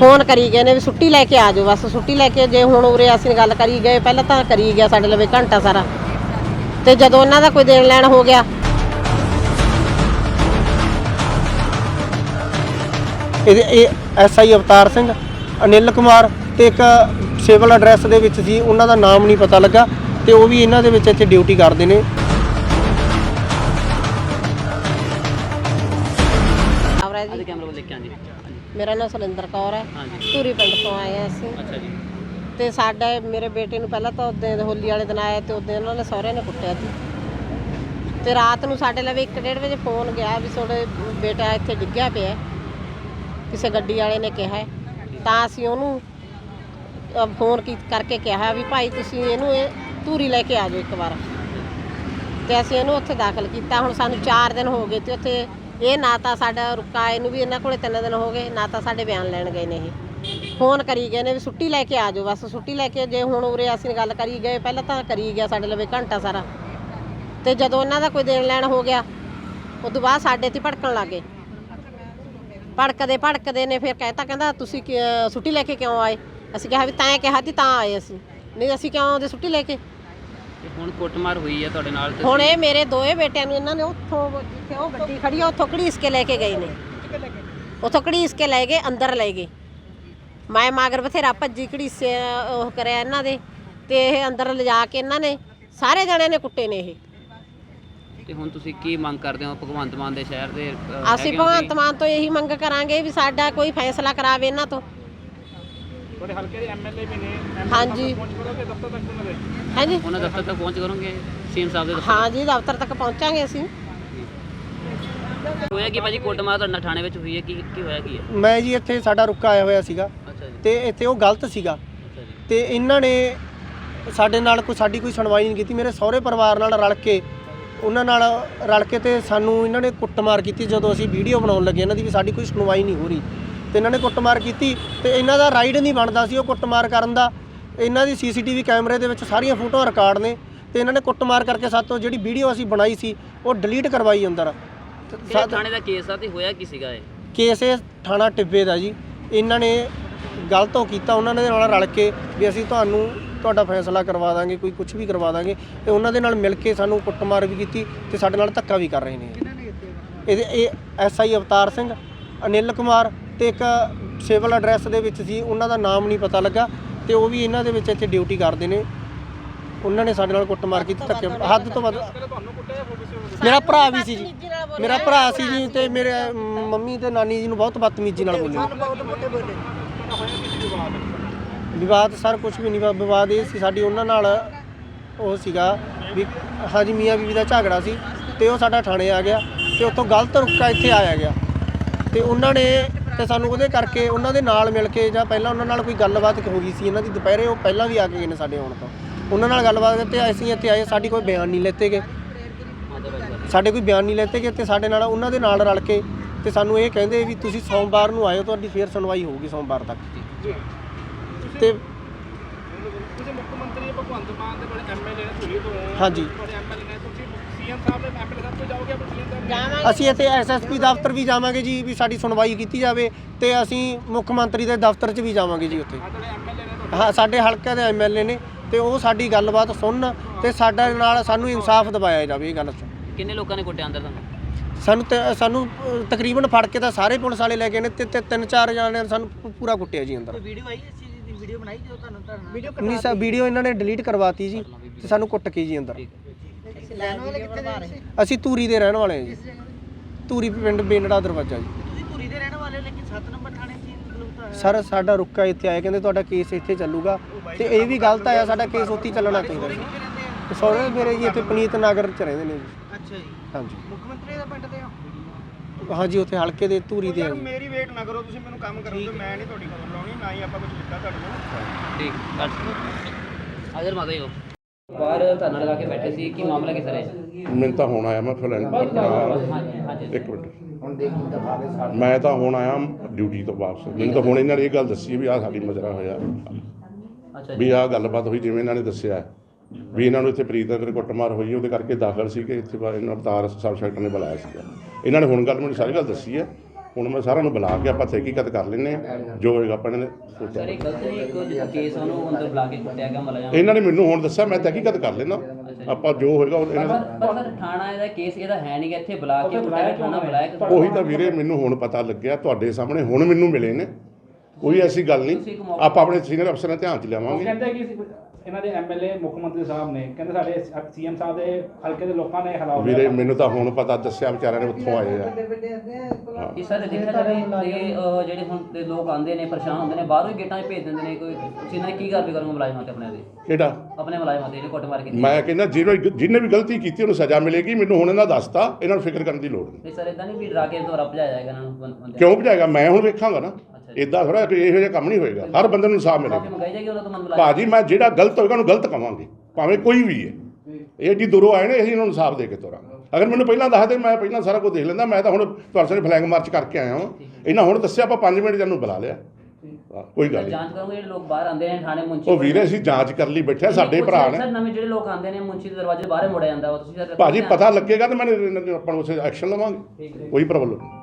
Phone ਕਰੀ ਗਏ ਨੇ ਵੀ ਛੁੱਟੀ ਲੈ ਕੇ ਆ ਜਾਓ, ਬਸ ਛੁੱਟੀ ਲੈ ਕੇ ਜੇ ਹੁਣ ਉਰੇ ਅਸੀਂ ਗੱਲ ਕਰੀ ਗਏ, ਪਹਿਲਾਂ ਤਾਂ ਕਰੀ ਗਿਆ ਸਾਡੇ ਲਵੇ ਘੰਟਾ ਸਾਰਾ। ਤੇ ਜਦੋਂ ਉਹਨਾਂ ਦਾ ਕੋਈ ਦੇਣ ਲੈਣ ਹੋ ਗਿਆ। ਇਹਦੇ ਇਹ ਐਸਆਈ ਅਵਤਾਰ ਸਿੰਘ, ਅਨਿਲ ਕੁਮਾਰ ਤੇ ਇੱਕ ਸਿਵਲ ਐਡਰੈਸ ਦੇ ਵਿੱਚ ਸੀ, ਉਹਨਾਂ ਦਾ ਨਾਮ ਨਹੀਂ ਪਤਾ ਲੱਗਾ ਤੇ ਉਹ ਵੀ ਇਹਨਾਂ ਦੇ ਵਿੱਚ ਇੱਥੇ ਡਿਊਟੀ ਕਰਦੇ ਨੇ। ਮੇਰਾ ਨਾਮ ਸੁਰਿੰਦਰ ਕੌਰ ਹੈ। ਹਾਂਜੀ। ਧੂਰੀ ਪਿੰਡ ਤੋਂ ਆਏ ਹਾਂ ਅਸੀਂ। ਅੱਛਾ ਜੀ। ਤੇ ਸਾਡਾ ਮੇਰੇ ਬੇਟੇ ਨੂੰ ਪਹਿਲਾਂ ਤਾਂ ਉਦੋਂ ਹੋਲੀ ਵਾਲੇ ਦਿਨ ਆਇਆ ਤੇ ਉਦੋਂ ਉਹਨਾਂ ਨੇ ਸਹੁਰੇ ਨੇ ਕੁੱਟਿਆ ਸੀ। ਤੇ ਰਾਤ ਨੂੰ ਸਾਡੇ ਲਵੇ 1:30 ਵਜੇ ਫੋਨ ਗਿਆ ਵੀ ਤੁਹਾਡੇ ਬੇਟਾ ਇੱਥੇ ਡਿੱਗਿਆ ਪਿਆ। ਕਿਸੇ ਗੱਡੀ ਵਾਲੇ ਨੇ ਕਿਹਾ। ਤਾਂ ਅਸੀਂ ਉਹਨੂੰ ਫੋਨ ਕੀ ਕਰਕੇ ਕਿਹਾ ਵੀ ਭਾਈ ਤੁਸੀਂ ਇਹਨੂੰ ਇਹ ਧੂਰੀ ਲੈ ਕੇ ਆ ਜਾਓ ਇੱਕ ਵਾਰ। ਤੇ ਅਸੀਂ ਇਹਨੂੰ ਉੱਥੇ ਦਾਖਲ ਕੀਤਾ। ਹੁਣ ਸਾਨੂੰ 4 ਦਿਨ ਹੋ ਗਏ ਤੇ ਉੱਥੇ ਇਹ ਨਾ ਤਾਂ ਸਾਡਾ ਰੁਕਾ, ਇਹਨੂੰ ਵੀ ਇਹਨਾਂ ਕੋਲੇ ਤਿੰਨ ਦਿਨ ਹੋ ਗਏ, ਨਾ ਤਾਂ ਸਾਡੇ ਬਿਆਨ ਲੈਣ ਗਏ ਨੇ ਇਹ। ਫੋਨ ਕਰੀ ਗਏ ਨੇ ਵੀ ਛੁੱਟੀ ਲੈ ਕੇ ਆ ਜਾਓ, ਬਸ ਛੁੱਟੀ ਲੈ ਕੇ ਜੇ ਹੁਣ ਉਰੇ ਅਸੀਂ ਗੱਲ ਕਰੀ ਗਏ, ਪਹਿਲਾਂ ਤਾਂ ਕਰੀ ਗਿਆ ਸਾਡੇ ਲਵੇ ਘੰਟਾ ਸਾਰਾ। ਤੇ ਜਦੋਂ ਇਹਨਾਂ ਦਾ ਕੋਈ ਦੇਣ ਲੈਣ ਹੋ ਗਿਆ ਉਸ ਤੋਂ ਬਾਅਦ ਸਾਡੇ ਤੇ ਭੜਕਣ ਲੱਗੇ ਭੜਕਦੇ ਭੜਕਦੇ ਨੇ, ਫਿਰ ਕਹਿਤਾ ਕਹਿੰਦਾ, ਤੁਸੀਂ ਕਿ- ਛੁੱਟੀ ਲੈ ਕੇ ਕਿਉਂ ਆਏ? ਅਸੀਂ ਕਿਹਾ ਵੀ ਤਾਂ ਕਿਹਾ ਸੀ, ਤਾਂ ਆਏ ਅਸੀਂ। ਨਹੀਂ, ਅਸੀਂ ਕਿਉਂ ਆਉਂਦੇ ਛੁੱਟੀ ਲੈ ਕੇ? ਤੇ ਹੁਣ ਕੁੱਟਮਾਰ ਹੋਈ ਹੈ ਤੁਹਾਡੇ ਨਾਲ ਤੇ ਹੁਣ ਇਹ ਮੇਰੇ ਦੋਏ ਬੇਟਿਆਂ ਨੂੰ ਇਹਨਾਂ ਨੇ ਉੱਥੋਂ ਜਿੱਥੇ ਉਹ ਗੱਡੀ ਖੜੀ ਆ ਉੱਥੋਂ ਘੜੀਸ ਕੇ ਲੈ ਕੇ ਗਏ ਨੇ। ਉੱਥੋਂ ਘੜੀਸ ਕੇ ਲੈ ਗਏ ਅੰਦਰ ਲੈ ਗਏ। ਮੈਂ ਮਾਗਰ ਬਥੇਰਾ ਭੱਜੀ ਘੜੀਸੇ ਉਹ ਕਰਿਆ ਇਹਨਾਂ ਦੇ ਤੇ ਇਹ ਅੰਦਰ ਲਿਜਾ ਕੇ ਇਹਨਾਂ ਨੇ ਸਾਰੇ ਜਣਿਆਂ ਨੇ ਕੁੱਟੇ ਨੇ ਇਹ। ਤੇ ਹੁਣ ਤੁਸੀਂ ਕੀ ਮੰਗ ਕਰਦੇ ਹੋ? ਭਗਵੰਤ ਮਾਨ ਦੇ ਸ਼ਹਿਰ ਦੇ ਅਹ, ਅਸੀਂ ਹੈਗੇ ਹੋ ਭਗਵੰਤ ਮਾਨ ਤੋਂ ਇਹੀ ਮੰਗ ਕਰਾਂਗੇ ਵੀ ਸਾਡਾ ਕੋਈ ਫੈਸਲਾ ਕਰਾਵੇ ਇਹਨਾਂ ਤੋਂ। ਤੁਹਾਡੇ ਹਲਕੇ ਦੇ ਐਮਐਲਏ ਵੀ ਨੇ ਹਾਂਜੀ। ਪਹੁੰਚ ਕਰੋਗੇ ਦਫ਼ਤਰ ਤੱਕ ਉਹਨਾਂ ਦੇ। ਹਾਂਜੀ। ਉਹਨਾਂ ਦਫ਼ਤਰ ਤੱਕ ਪਹੁੰਚ ਕਰੋਗੇ ਸੀਐਮ ਸਾਹਿਬ ਦੇ ਦਫ਼ਤਰ ਹਾਂ ਜੀ ਦਫ਼ਤਰ ਤੱਕ ਪਹੁੰਚਾਂਗੇ ਅਸੀਂ। ਹੋਇਆ ਕੀ ਭਾਜੀ? ਕੁੱਟਮਾਰ ਤੁਹਾਡੇ ਨਾਲ ਥਾਣੇ ਵਿੱਚ ਹੋਈ ਹੈ ਕੀ ਕੀ ਹੋਇਆ ਕੀ ਹੈ? ਮੈਂ ਜੀ ਇੱਥੇ ਸਾਡਾ ਰੁਕਾ ਆਇਆ ਹੋਇਆ ਸੀਗਾ ਅੱਛਾ ਜੀ। ਤੇ ਇੱਥੇ ਉਹ ਗਲਤ ਸੀਗਾ। ਅੱਛਾ ਜੀ। ਤੇ ਇਹਨਾਂ ਨੇ ਸਾਡੇ ਨਾਲ ਕੋਈ ਸਾਡੀ ਕੋਈ ਸੁਣਵਾਈ ਨਹੀਂ ਕੀਤੀ। ਮੇਰੇ ਸਹੁਰੇ ਪਰਿਵਾਰ ਨਾਲ ਰਲ ਕੇ ਉਹਨਾਂ ਨਾਲ ਰਲ ਕੇ ਤੇ ਸਾਨੂੰ ਇਹਨਾਂ ਨੇ ਕੁੱਟਮਾਰ ਕੀਤੀ ਜਦੋਂ ਅਸੀਂ ਵੀਡੀਓ ਬਣਾਉਣ ਲੱਗੇ। ਇਹਨਾਂ ਦੀ ਵੀ ਸਾਡੀ ਕੋਈ ਸੁਣਵਾਈ ਨਹੀਂ ਹੋ ਰਹੀ। ਤੇ ਇਹਨਾਂ ਨੇ ਕੁੱਟਮਾਰ ਕੀਤੀ ਤੇ ਇਹਨਾਂ ਦਾ ਰਾਈਡ ਨਹੀਂ ਬਣਦਾ ਸੀ ਉਹ ਕੁੱਟਮਾਰ ਕਰਨ ਦਾ। ਇਹਨਾਂ ਦੀ ਸੀਸੀਟੀਵੀ ਕੈਮਰੇ ਦੇ ਵਿੱਚ ਸਾਰੀਆਂ ਫੋਟੋਆਂ ਰਿਕਾਰਡ ਨੇ ਤੇ ਇਹਨਾਂ ਨੇ ਕੁੱਟਮਾਰ ਕਰਕੇ ਸਾਤੋਂ ਜਿਹੜੀ ਵੀਡੀਓ ਅਸੀਂ ਬਣਾਈ ਸੀ ਉਹ ਡਿਲੀਟ ਕਰਵਾਈ ਅੰਦਰ। ਥਾਣੇ ਦਾ ਕੇਸ ਆ ਤੇ ਹੋਇਆ ਕੀ ਸੀਗਾ ਇਹ? ਕੇਸ ਇਹ ਥਾਣਾ ਟਿੱਬੇ ਦਾ ਜੀ। ਇਹਨਾਂ ਨੇ ਗਲਤ ਉਹ ਕੀਤਾ ਉਹਨਾਂ ਦੇ ਨਾਲ ਰਲ ਕੇ ਵੀ ਅਸੀਂ ਤੁਹਾਨੂੰ ਤੁਹਾਡਾ ਫੈਸਲਾ ਕਰਵਾ ਦਾਂਗੇ ਕੋਈ ਕੁਝ ਵੀ ਕਰਵਾ ਦਾਂਗੇ ਤੇ ਉਹਨਾਂ ਦੇ ਨਾਲ ਮਿਲ ਕੇ ਸਾਨੂੰ ਕੁੱਟਮਾਰ ਵੀ ਕੀਤੀ ਤੇ ਸਾਡੇ ਨਾਲ ਧੱਕਾ ਵੀ ਕਰ ਰਹੇ ਨੇ। ਇਹਦੇ ਇਹ ਐਸਆਈ ਅਵਤਾਰ ਸਿੰਘ ਅਨਿਲ ਕੁਮਾਰ ਤੇ ਇੱਕ ਸਿਵਲ ਐਡਰੈਸ ਦੇ ਵਿੱਚ ਸੀ ਉਹਨਾਂ ਦਾ ਨਾਮ ਨਹੀਂ ਪਤਾ ਲੱਗਾ ਤੇ ਉਹ ਵੀ ਇਹਨਾਂ ਦੇ ਵਿੱਚ ਇੱਥੇ ਡਿਊਟੀ ਕਰਦੇ ਨੇ। ਉਹਨਾਂ ਨੇ ਸਾਡੇ ਨਾਲ ਕੁੱਟਮਾਰ ਕੀਤੀ ਧੱਕੇ ਹੱਦ ਤੋਂ ਵੱਧ ਮੇਰਾ ਭਰਾ ਵੀ ਸੀ ਜੀ। ਮੇਰਾ ਭਰਾ ਸੀ ਜੀ ਤੇ ਮੇਰੇ ਮੰਮੀ ਤੇ ਨਾਨੀ ਜੀ ਨੂੰ ਬਹੁਤ ਬਦਤਮੀਜ਼ੀ ਨਾਲ ਬੋਲੇ। ਵਿਵਾਦ? ਸਰ ਕੁਝ ਵੀ ਨਹੀਂ ਵਿਵਾਦ ਇਹ ਸੀ ਸਾਡੀ ਉਹਨਾਂ ਨਾਲ ਉਹ ਸੀਗਾ ਵੀ ਹਾਜੀ ਮੀਆਂ ਬੀਵੀ ਦਾ ਝਗੜਾ ਸੀ ਤੇ ਉਹ ਸਾਡਾ ਥਾਣੇ ਆ ਗਿਆ ਤੇ ਉੱਥੋਂ ਗਲਤ ਰੁਕਾ ਇੱਥੇ ਆਇਆ ਗਿਆ ਤੇ ਉਹਨਾਂ ਨੇ ਤੇ ਸਾਨੂੰ ਉਹਦੇ ਕਰਕੇ ਉਹਨਾਂ ਦੇ ਨਾਲ ਮਿਲ ਕੇ ਜਾਂ ਪਹਿਲਾਂ ਉਹਨਾਂ ਨਾਲ ਕੋਈ ਗੱਲਬਾਤ ਹੋ ਗਈ ਸੀ ਇਹਨਾਂ ਦੀ ਦੁਪਹਿਰੇ ਉਹ ਪਹਿਲਾਂ ਵੀ ਆ ਕੇ ਗਏ ਨੇ ਸਾਡੇ ਆਉਣ ਤੋਂ। ਉਹਨਾਂ ਨਾਲ ਗੱਲਬਾਤ ਕੀਤੀ ਅਸੀਂ ਇੱਥੇ ਆਏ ਸਾਡੀ ਕੋਈ ਬਿਆਨ ਨਹੀਂ ਲੈਤੇ ਗਏ। ਸਾਡੇ ਕੋਈ ਬਿਆਨ ਨਹੀਂ ਲੈਤੇ ਗਏ ਤੇ ਸਾਡੇ ਨਾਲ ਉਹਨਾਂ ਦੇ ਨਾਲ ਰਲ ਕੇ ਤੇ ਸਾਨੂੰ ਇਹ ਕਹਿੰਦੇ ਵੀ ਤੁਸੀਂ ਸੋਮਵਾਰ ਨੂੰ ਆਇਓ ਤੁਹਾਡੀ ਫੇਰ ਸੁਣਵਾਈ ਹੋਊਗੀ ਸੋਮਵਾਰ ਤੱਕ। ਤੇ ਤੁਸੀਂ ਮੁੱਖ ਮੰਤਰੀ ਭਗਵੰਤ ਮਾਨ ਦੇ ਕੋਲ ਐਮਐਲਏ ਨੇ ਧੂਰੀ ਤੋਂ ਹਾਂਜੀ। ਐਮਐਲਏ ਨੇ ਤੁਸੀਂ ਸੀਐਮ ਸਾਹਿਬ ਦੇ ਐਮਐਲਏ ਸਾਹਿਬ ਤੋਂ ਜਾਓਗੇ ਆਪਣੇ ਸੀਐਮ ਸਾਹਿਬ ਨੇ ਅਸੀਂ ਇੱਥੇ ਐਸਐਸਪੀ ਦਫ਼ਤਰ ਵੀ ਜਾਵਾਂਗੇ ਜੀ ਵੀ ਸਾਡੀ ਸੁਣਵਾਈ ਕੀਤੀ ਜਾਵੇ ਤੇ ਅਸੀਂ ਮੁੱਖ ਮੰਤਰੀ ਦੇ ਦਫ਼ਤਰ 'ਚ ਵੀ ਜਾਵਾਂਗੇ ਜੀ ਉੱਥੇ। ਐਮਐਲਏ ਨੇ ਤੁਹਾਡੇ ਹਾਂ ਸਾਡੇ ਹਲਕੇ ਦੇ ਐਮਐਲਏ ਨੇ ਤੇ ਉਹ ਸਾਡੀ ਗੱਲਬਾਤ ਸੁਣਨ ਤੇ ਸਾਡੇ ਨਾਲ ਸਾਨੂੰ ਇਨਸਾਫ ਦਿਵਾਇਆ ਜਾਵੇ ਇਹ ਗੱਲ 'ਚ। ਕਿੰਨੇ ਲੋਕਾਂ ਨੇ ਕੁੱਟਿਆ ਅੰਦਰ ਤੁਹਾਨੂੰ? ਸਾਨੂੰ ਤੇ ਸਾਨੂੰ ਤਕਰੀਬਨ ਫੜ ਕੇ ਤਾਂ ਸਾਰੇ ਪੁਲਿਸ ਵਾਲੇ ਲੈ ਗਏ ਨੇ ਤੇ ਤੇ ਤਿੰਨ ਚਾਰ ਜਣੇ ਸਾਨੂੰ ਪੂ- ਪੂਰਾ ਕੁੱਟਿਆ ਜੀ ਅੰਦਰ। ਵੀਡੀਓ ਆਈ ਇਸ ਚੀਜ਼ ਦੀ? ਵੀਡੀਓ ਬਣਾਈ ਜੋ ਤੁਹਾਨੂੰ ਤੁਹਾਨੂੰ ਵੀਡੀਓ ਨਹੀਂ ਸਾ ਵੀਡੀਓ ਇਹਨਾਂ ਨੇ ਡਿਲੀਟ ਕਰਵਾਤੀ ਜੀ ਤੇ ਸਾਨੂੰ ਕੁੱਟ ਕੇ ਜੀ ਅੰਦਰ। ਲੈਣ ਵਾਲੇ ਕਿੱਥੇ ਦੇ ਤੁਸੀਂ ਅਸੀਂ ਧੂਰੀ ਦੇ ਰਹਿਣ ਵਾਲੇ ਹਾਂ ਜੀ। ਧੂਰੀ ਪਿੰਡ ਬੇਨੜਾ ਦਰਵਾਜ਼ਾ ਜੀ। ਤੁਸੀਂ ਧੂਰੀ ਦੇ ਰਹਿਣ ਵਾਲੇ ਹੋ, ਲੇਕਿਨ 7 ਨੰਬਰ ਥਾਣੇ ਹੀ ਮਤਲਬ ਤਾਂ ਸਰ ਸਾਡਾ ਰੁੱਕਾ ਇੱਥੇ ਆਇਆ ਕਹਿੰਦੇ ਤੁਹਾਡਾ ਕੇਸ ਇੱਥੇ ਚੱਲੂਗਾ। ਤੇ ਇਹ ਵੀ ਗਲਤ ਆਇਆ ਸਾਡਾ ਕੇਸ ਉੱਥੇ ਚੱਲਣਾ ਚਾਹੀਦਾ ਸੀ ਕਿੱਥੇ ਰਹਿੰਦੇ ਆ? ਸਹੁਰੇ ਮੇਰੇ ਜੀ ਇੱਥੇ ਪਨੀਤ ਨਗਰ ਚ ਰਹਿੰਦੇ ਨੇ ਜੀ। ਅੱਛਾ ਜੀ। ਹਾਂਜੀ। ਮੁੱਖ ਮੰਤਰੀ ਦਾ ਪਿੰਡ ਦੇ ਹੋ? ਹਾਂਜੀ ਉੱਥੇ ਹਲਕੇ ਦੇ ਧੂਰੀ ਦੇ ਆ ਜੀ। ਮੇਰੀ ਵੇਟ ਨਾ ਕਰੋ ਤੁਸੀਂ ਮੈਨੂੰ ਕੰਮ ਕਰਨ ਦਿਓ ਮੈਂ ਨਹੀਂ ਤੁਹਾਡੀ ਖਬਰ ਲਾਉਣੀ ਨਾ ਹੀ ਆਪਾਂ ਕੁਝ ਲਿਖਾ ਤੁਹਾਡੇ ਕੋਲ। ਠੀਕ ਕੱਟ ਹਾਜ਼ਰ ਮਾਤਾ ਜੀ ਹੋ ਬਾਹਰ ਧਰਨਾ ਲਗਾ ਕੇ ਬੈਠੇ ਸੀ ਕੀ ਮਾਮਲਾ ਕੀ ਸਰ ਹੈ? ਮੈਨੂੰ ਤਾਂ ਹੁਣ ਆਇਆ ਮੈਂ ਹਾਂਜੀ ਹਾਂਜੀ ਇੱਕ ਮਿੰਟ। ਮੈਂ ਤਾਂ ਹੁਣ ਆਇਆ ਡਿਊਟੀ ਤੋਂ ਵਾਪਸ। ਮੈਨੂੰ ਤਾਂ ਹੁਣ ਇਹਨਾਂ ਨੇ ਇਹ ਗੱਲ ਦੱਸੀ ਵੀ ਆਹ ਸਾਡੀ ਮਜਰਾ ਹੋਇਆ। ਅੱਛਾ ਜੀ। ਵੀ ਆਹ ਗੱਲਬਾਤ ਹੋਈ ਜਿਵੇਂ ਇਹਨਾਂ ਨੇ ਦੱਸਿਆ। ਹੈ। ਵੀ ਇਹਨਾਂ ਨੂੰ ਇੱਥੇ ਪ੍ਰੀਤ ਨਗਰ ਕੁੱਟਮਾਰ ਹੋਈ ਉਹਦੇ ਕਰਕੇ ਦਾਖਲ ਸੀ ਕਿ ਇੱਥੇ ਬਾਰੇ ਇਹਨਾਂ ਅਵਤਾਰ ਸਬ ਸੈਕਟਰ ਨੇ ਬੁਲਾਇਆ ਸੀਗਾ। ਇਹਨਾਂ ਨੇ ਹੁਣ ਗੱਲ ਮੈਨੂੰ ਸਾਰੀ ਗੱਲ ਦੱਸੀ ਹੈ। ਹੁਣ ਮੈਂ ਸਾਰਿਆਂ ਨੂੰ ਬੁਲਾ ਕੇ ਆਪਾਂ ਤਹਿਕੀਕਤ ਕਰ ਲੈਂਦੇ ਆ ਜੋ ਹੋਏਗਾ ਆਪਾਂ ਇਹਨਾਂ ਨੇ ਸਰ ਸੋਚਿਆ ਇਹ ਗਲਤ ਨਹੀਂ ਇੱਕ ਜਿਹੜਾ ਕੇਸ ਆ ਉਹਨੂੰ ਅੰਦਰ ਬੁਲਾ ਕੇ ਕੁੱਟਿਆ ਗਿਆ ਮਤਲਬ ਇਹਨਾਂ ਨੇ ਮੈਨੂੰ ਹੁਣ ਦੱਸਿਆ ਮੈਂ ਤਹਿਕੀਕਤ ਕਰ ਲੈਂਦਾ। ਆਪਾਂ ਜੋ ਹੋਏਗਾ ਉਹ ਇਹਨਾਂ ਪਰ ਸਰ ਥਾਣਾ ਇਹਦਾ ਕੇਸ ਇਹਦਾ ਹੈ ਨਹੀਂ ਇੱਥੇ ਬੁਲਾ ਕੇ ਕੁੱਟਿਆ ਥਾਣਾ ਬੁਲਾਇਆ ਕਿ ਉਹੀ ਤਾਂ ਵੀਰੇ ਮੈਨੂੰ ਹੁਣ ਪਤਾ ਲੱਗਿਆ ਤੁਹਾਡੇ ਸਾਹਮਣੇ ਹੁਣ ਮੈਨੂੰ ਮਿਲੇ ਨੇ। ਕੋਈ ਐਸੀ ਗੱਲ ਨਹੀਂ। ਆਪਾਂ ਆਪਣੇ ਸੀਨੀਅਰ ਅਫਸਰਾਂ ਧਿਆਨ ਚ ਉਹ ਲਿਆਵਾਂਗੇ ਕਹਿੰਦੇ ਕਿ ਇਹਨਾਂ ਦੇ ਐਮਐਲਏ ਮੁੱਖ ਮੰਤਰੀ ਸਾਹਿਬ ਨੇ ਕਹਿੰਦੇ ਸਾਡੇ ਸੀਐਮ ਸਾਹਿਬ ਦੇ ਹਲਕੇ ਦੇ ਲੋਕਾਂ ਨੇ ਹਲਾਓ ਵੀਰੇ ਮੈਨੂੰ ਤਾਂ ਹੁਣ ਪਤਾ ਦੱਸਿਆ ਵਿਚਾਰਿਆਂ ਨੇ ਉੱਥੋਂ ਆਏ ਆ। ਕਿ ਸਰ ਦੇਖਿਆ ਜਾਵੇ ਤੇ ਅਹ, ਜਿਹੜੇ ਹੁਣ ਦੇ ਲੋਕ ਆਉਂਦੇ ਨੇ ਪਰੇਸ਼ਾਨ ਹੁੰਦੇ ਨੇ ਬਾਹਰੋਂ ਹੀ ਗੇਟਾਂ 'ਚ ਭੇਜ ਦਿੰਦੇ ਨੇ ਕੋਈ ਤੁਸੀਂ ਇਹਨਾਂ ਦੀ ਕੀ ਕਾਰਵਾਈ ਕਰੋਗੇ ਮੁਲਾਜ਼ਮਾਂ ਤੇ ਆਪਣੇ ਦੇ? ਕਿਹੜਾ? ਆਪਣੇ ਮੁਲਾਜ਼ਮਾਂ ਤੇ ਜਿਹੜੇ ਕੁੱਟ ਮਾਰ ਕੇ ਮੈਂ ਕਹਿੰਦਾ ਜਿਹਨੇ ਜਿਹਨੇ ਵੀ ਗਲਤੀ ਕੀਤੀ ਉਹਨੂੰ ਸਜ਼ਾ ਮਿਲੇਗੀ ਮੈਨੂੰ ਹੁਣ ਇਹਨਾਂ ਦੱਸਤਾ ਇਹਨਾਂ ਨੂੰ ਫਿਕਰ ਕਰਨ ਦੀ ਲੋੜ ਨਹੀਂ। ਨਹੀਂ ਸਰ ਇਦਾਂ ਨਹੀਂ ਵੀ ਡਰਾ ਕੇ ਦੁਆਰਾ ਭਜਾਇਆ ਜਾਏਗਾ ਇਹਨਾਂ ਨੂੰ ਬੰ- ਬੰਦਿਆਂ ਕਿਉਂ ਭਜਾਏਗਾ? ਮੈਂ ਹੁਣ ਵੇਖਾਂਗਾ ਨਾ। ਇਦਾਂ ਥੋੜਾ ਇਹੋ ਜਿਹਾ ਕੰਮ ਨਹੀਂ ਹੋਏਗਾ। ਹਰ ਬੰਦੇ ਨੂੰ ਇਨਸਾਫ ਮਿਲੇਗਾ। ਭਾਜੀ ਮੈਂ ਜਿਹੜਾ ਗਲਤ ਹੋਏਗਾ ਉਹਨੂੰ ਗਲਤ ਕਵਾਂਗੇ। ਭਾਵੇਂ ਕੋਈ ਵੀ ਹੈ। ਇਹ ਜੀ ਦੂਰੋਂ ਆਏ ਨੇ ਅਸੀਂ ਇਹਨਾਂ ਨੂੰ ਇਨਸਾਫ ਦੇ ਕੇ ਤੋਰਾਂਗੇ। ਅਗਰ ਮੈਨੂੰ ਪਹਿਲਾਂ ਦੱਸ ਦੇ ਮੈਂ ਪਹਿਲਾਂ ਸਾਰਾ ਕੁਝ ਦੇਖ ਲੈਂਦਾ। ਮੈਂ ਤਾਂ ਹੁਣ ਤੁਹਾਡੇ ਫਲੈਗ ਮਾਰਚ ਕਰਕੇ ਆਇਆ ਹਾਂ। ਇਹਨਾਂ ਹੁਣ ਦੱਸਿਆ ਆਪਾਂ 5 ਮਿੰਟ ਜਾਨੂੰ ਬੁਲਾ ਲਿਆ। ਕੋਈ ਗੱਲ ਨਹੀਂ। ਜਾਂਚ ਕਰੋਗੇ ਜਿਹੜੇ ਲੋਕ ਬਾਹਰ ਆਉਂਦੇ ਨੇ ਥਾਣੇ ਮੁੰਚੀ ਉਹ ਵੀਰੇ ਅਸੀਂ ਜਾਂਚ ਕਰ ਲਈ ਬੈਠੇ ਸਾਡੇ ਭਰਾ ਨੇ। ਸਰ ਨਵੇਂ ਜਿਹੜੇ ਲੋਕ ਆਉਂਦੇ ਨੇ ਮੁੰਚੀ ਦੇ ਦਰਵਾਜ਼ੇ ਬਾਹਰ ਮੁੜਿਆ ਜਾਂਦਾ ਉਹ ਤੁਸੀਂ ਭਾਜੀ ਪਤਾ ਲੱਗੇਗਾ ਤਾਂ ਮੈਂ ਆਪਾਂ ਉਸੇ ਐਕਸ਼ਨ ਲਵਾਂਗੇ। ਕੋਈ ਪ੍ਰੋਬਲਮ ਨਹੀਂ।